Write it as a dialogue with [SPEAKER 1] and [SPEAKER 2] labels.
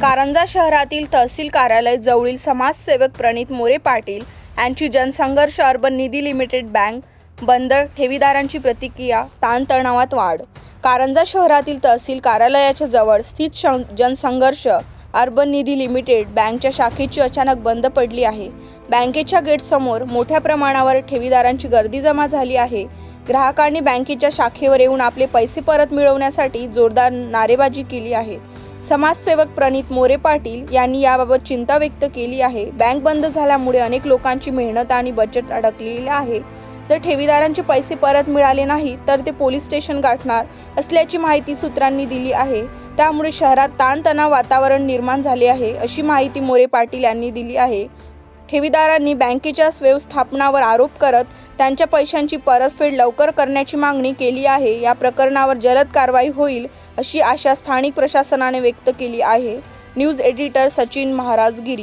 [SPEAKER 1] कारंजा शहरातील तहसील कार्यालय जवळील समाजसेवक प्रणित मोरे पाटील यांची Jansangharsh urban Nidhi limited bank बंद ठेवीदारांची प्रतिक्रिया ताणतणावात वाढ. कारंजा शहरातील तहसील कार्यालयाच्या जवळ स्थित जनसंघर्ष अर्बन निधी लिमिटेड बँकच्या शाखेची अचानक बंद पडली आहे. बँकेच्या गेटसमोर मोठ्या प्रमाणावर ठेवीदारांची गर्दी जमा झाली आहे. ग्राहकांनी बँकेच्या शाखेवर येऊन आपले पैसे परत मिळवण्यासाठी जोरदार नारेबाजी केली आहे. समाजसेवक प्रणित मोरे पाटील यांनी याबाबत चिंता व्यक्त केली आहे. बँक बंद झाल्यामुळे अनेक लोकांची मेहनत आणि बचत अडकलेली आहे. जर ठेवीदारांचे पैसे परत मिळाले नाही तर ते पोलीस स्टेशन गाठणार असल्याची माहिती सूत्रांनी दिली आहे. त्यामुळे शहरात ताणतणाव वातावरण निर्माण झाले आहे अशी माहिती मोरे पाटील यांनी दिली आहे. ठेवीदारांनी बँकेच्या व्यवस्थापनावर आरोप करत त्यांच्या पैशांची परतफेड लवकर करण्याची मागणी केली आहे. या प्रकरणावर जलद कारवाई होईल अशी आशा स्थानिक प्रशासनाने व्यक्त केली आहे. News editor Sachin Maharajgiri.